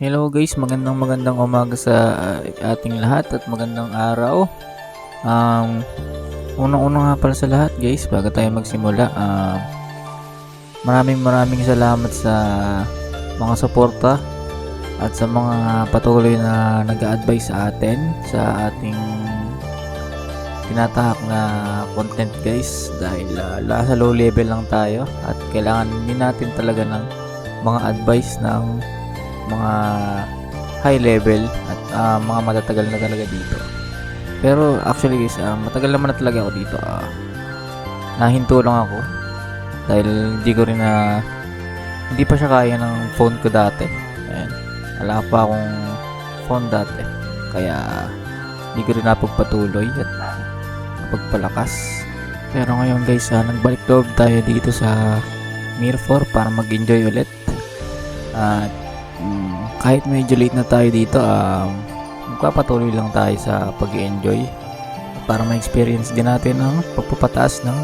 Hello guys, magandang magandang umaga sa uh, ating lahat at magandang araw. Um, unang-una nga pala sa lahat guys, bago tayo magsimula, um, maraming maraming salamat sa mga suporta at sa mga patuloy na nag-advise sa atin sa ating tinatahak na content guys dahil uh, nasa low level lang tayo at kailangan din natin talaga ng mga advice ng mga high level at ah, mga matatagal na talaga dito. Pero actually guys, ah, matagal naman na talaga ako dito. ah. nahinto lang ako dahil hindi ko rin na hindi pa siya kaya ng phone ko dati. Ayan. Wala pa akong phone dati. Kaya hindi ko rin napagpatuloy at napagpalakas. Pero ngayon guys, ah, nagbalik loob tayo dito sa Mir 4 para mag-enjoy ulit. At kahit medyo late na tayo dito, um, magpapatuloy lang tayo sa pag enjoy para ma-experience din natin ang pagpapataas ng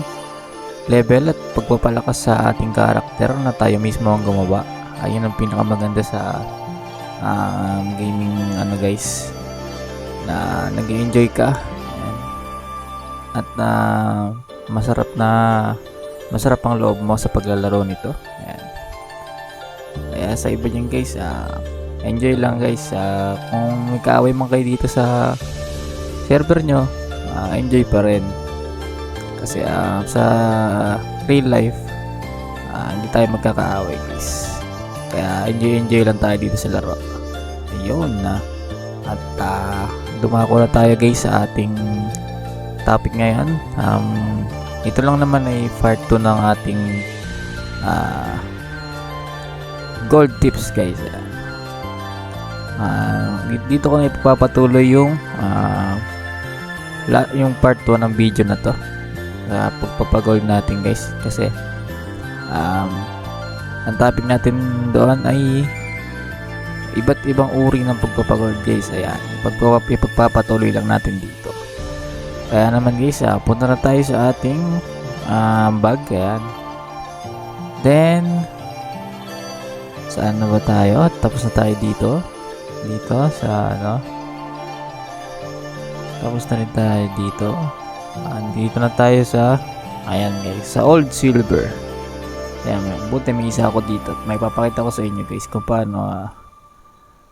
level at pagpapalakas sa ating karakter na tayo mismo ang gumawa. Ayun ang pinakamaganda sa um, gaming ano guys na nag enjoy ka at na masarap na masarap ang loob mo sa paglalaro nito. Ayan. Kaya sa iba dyan guys, ah, enjoy lang guys. Ah, kung may kaaway man kayo dito sa server nyo, ah, enjoy pa rin. Kasi ah, sa real life, ah, hindi tayo magkakaaway guys. Kaya enjoy enjoy lang tayo dito sa laro. Ayun na. At ah, dumako na tayo guys sa ating topic ngayon. Um, ito lang naman ay part 2 ng ating ah, gold tips guys. Ah, dito ko na ipapatuloy yung ah, la, yung part 1 ng video na to. Sa pagpapagold natin guys kasi um, ang topic natin doon ay iba't ibang uri ng pagpapagold guys. Ayan, ipagpapa, ipagpapatuloy lang natin dito. Kaya naman guys, ah, punta na tayo sa ating ah, bag. Ayan. Then, saan na ba tayo? Tapos na tayo dito. Dito sa ano. Tapos na rin tayo dito. Andito na tayo sa ayan guys, sa old silver. Ayan, buti may isa ako dito. at May papakita ko sa inyo guys kung paano ah,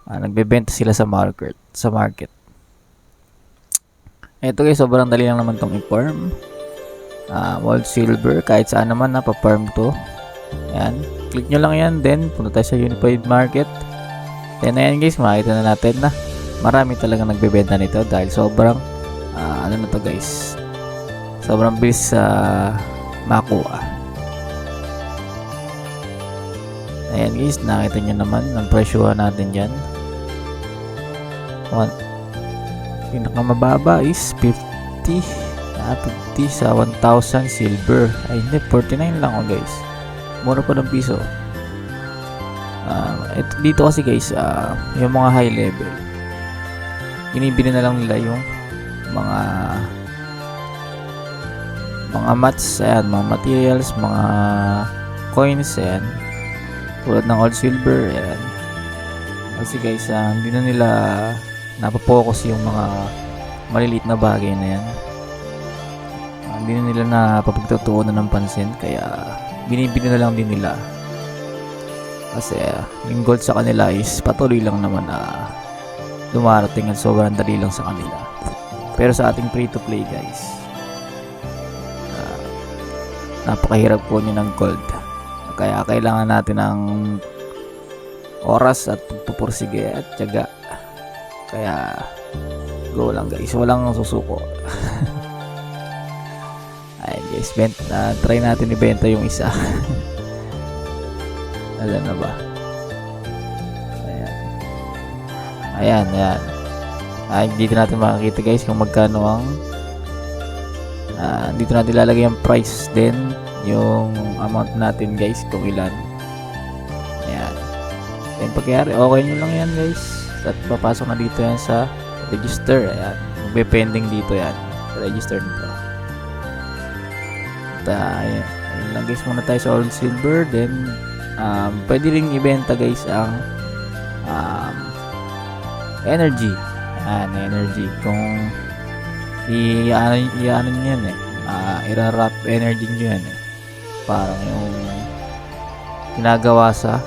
ah, nagbebenta sila sa market. Sa market. Ito guys, sobrang dali lang naman tong i-farm. Ah, old silver, kahit saan naman na-farm to. Ayan. Click nyo lang yan. Then, punta tayo sa Unified Market. Then, ayan guys, makikita na natin na marami talaga nagbebenta nito dahil sobrang, ah, ano na to guys, sobrang bilis sa makuha. Ayan guys, nakita nyo naman ang presyo natin dyan. One, pinakamababa is 50 ah, 50 sa 1,000 silver. Ay, hindi, 49 lang oh guys mura pa ng piso. Ah, ito, dito kasi guys, ah, yung mga high level, binibili na lang nila yung mga mga mats, ayan, mga materials, mga coins, ayan. Tulad ng old silver, ayan. Kasi guys, ah, hindi na nila napapokus yung mga maliliit na bagay na yan. Ah, hindi na nila napapagtutuunan ng pansin, kaya binibili na lang din nila kasi uh, yung gold sa kanila is patuloy lang naman na dumarating at sobrang dali lang sa kanila. Pero sa ating free to play guys uh, napakahirap po nyo ng gold. Kaya kailangan natin ng oras at pagpupursige at tiyaga. Kaya go lang guys. Walang susuko. Ayan guys, bent, na try natin ibenta yung isa. Alam na ba? Ayan. Ayan, ayan. Ay, dito natin makikita guys kung magkano ang ah, dito natin lalagay yung price din yung amount natin guys kung ilan. Ayan. Then pagkayari, okay nyo lang yan guys. At papasok na dito yan sa register. Ayan. Magbe-pending dito yan. Register nito tayo. Ayun lang guys, muna tayo sa old silver. Then, um, pwede rin ibenta guys ang um, energy. Yan, energy. Kung i-ano i-ano nyo yan eh. Uh, ira-wrap energy nyo yan eh. Parang yung ginagawa sa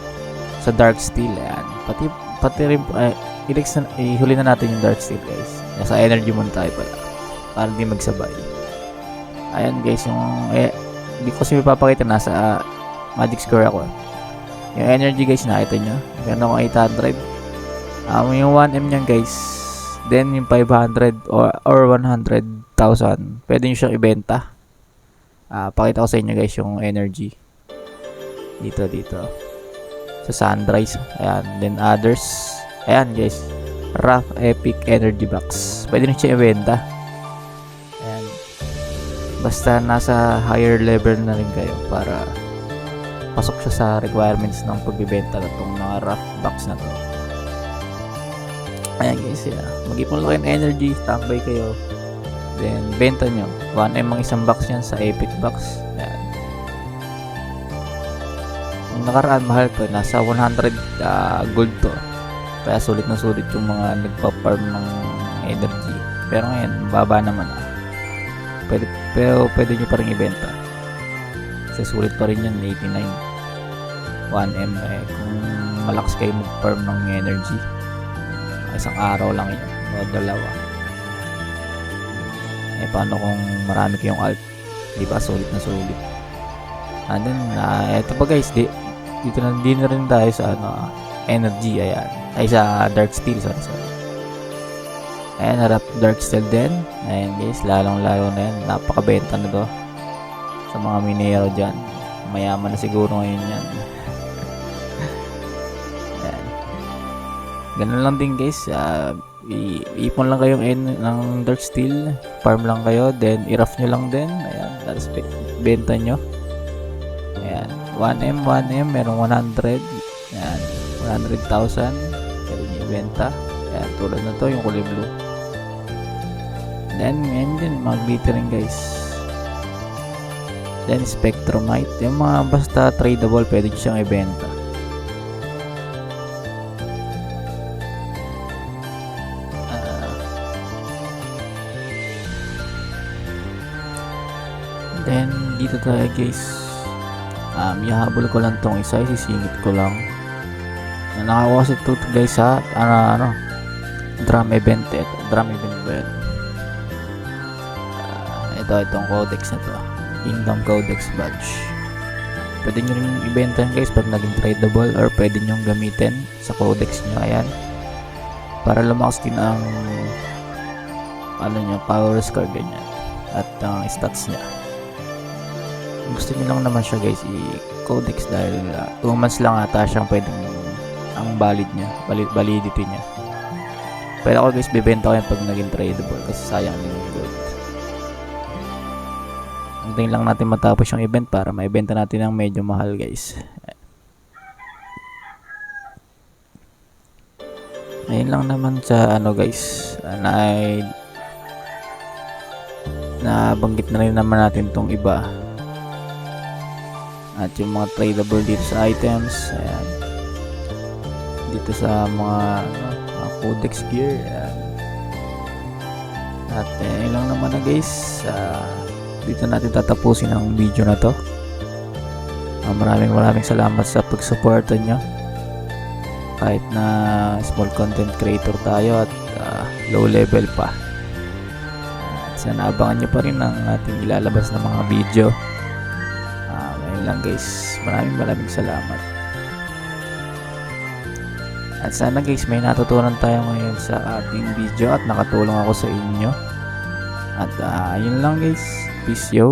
sa dark steel yan. Pati pati rin ay, ilex na, ihuli na natin yung dark steel guys. Nasa energy muna tayo pala. Para hindi magsabay. Ayan guys, yung eh, hindi ko kasi mapapakita nasa uh, magic square ako. Yung energy guys nakita nyo. Meron akong 800. Um, yung 1M niyan guys. Then yung 500 or, or 100,000. Pwede nyo siyang ibenta. Ah, pakita ko sa inyo guys yung energy. Dito, dito. Sa sunrise. Ayan. Then others. Ayan guys. Rough Epic Energy Box. Pwede nyo siya ibenta. Ayan. Basta nasa higher level na rin kayo para pasok siya sa requirements ng pagbibenta na itong mga rough box na to. Ayan guys, yeah. mag-ipon lang ng energy, standby kayo. Then, benta nyo. 1M ang isang box yan sa Epic Box. Ayan. Yung nakaraan, mahal to. Nasa 100 uh, gold to. Kaya sulit na sulit yung mga nagpa-farm ng energy. Pero ngayon, baba naman ah. Pwede, pero pwede nyo pa rin ibenta. Kasi sulit pa rin yan, 89. 1M eh. Kung malakas kayo mag-farm ng energy. Isang araw lang yun. O dalawa. Eh, paano kung marami kayong alt? Di ba? Sulit na sulit. And then, uh, eto pa guys, di, dito na din na rin tayo sa ano, energy, ayan. Ay, sa dark steel, sorry, sorry. Ayan, harap dark steel din. Ayan guys, lalong lalo na yan. Napakabenta na to. Sa mga minero dyan. Mayaman na siguro ngayon yan. Ganun lang din guys. Uh, ipon lang kayong en- ng dark steel. Farm lang kayo. Then, i-rough nyo lang din. Ayan, be- benta nyo. Ayan. 1M, 1M, merong 100. Ayan. 100,000. Pwede nyo ibenta. Ayan, tulad na to, yung kulay blue. Then, ngayon din, mga glittering guys. Then, Spectrumite. Yung mga basta tradable, pwede nyo siyang ibenta. Then, dito tayo guys. Um, yahabol ko lang tong isa, isisingit ko lang. Nakakuha si Tooth guys sa ano, ano, drum event eh. Drum event ba yun? Ah, ito, itong codex na to. Kingdom Codex Badge. Pwede nyo rin ibenta guys pag naging tradable or pwede nyo gamitin sa codex nyo. Ayan. Para lumakas din ang ano nyo, power score ganyan. At ang stats niya. Gusto nyo lang naman siya guys i-codex dahil 2 months lang ata siyang pwedeng ang valid niya, valid, validity niya. Pero ako guys, bibenta ko yan pag naging tradable kasi sayang din yung gold. Hintayin lang natin matapos yung event para maibenta natin ng medyo mahal guys. Ayun lang naman sa ano guys, na ay nabanggit na rin naman natin tong iba. At yung mga tradable dito sa items, ayan. Dito sa mga, mga codex gear, ayan. At eh, lang naman na guys, ah, dito natin tatapusin ang video na to. Ah, maraming maraming salamat sa pagsuporta nyo. Kahit na small content creator tayo at ah, low level pa. At sana abangan nyo pa rin ang ating ilalabas na mga video. Lang guys. Maraming maraming salamat. At sana guys may natutunan tayo ngayon sa ating video at nakatulong ako sa inyo. At ah, yun lang guys. Peace yo.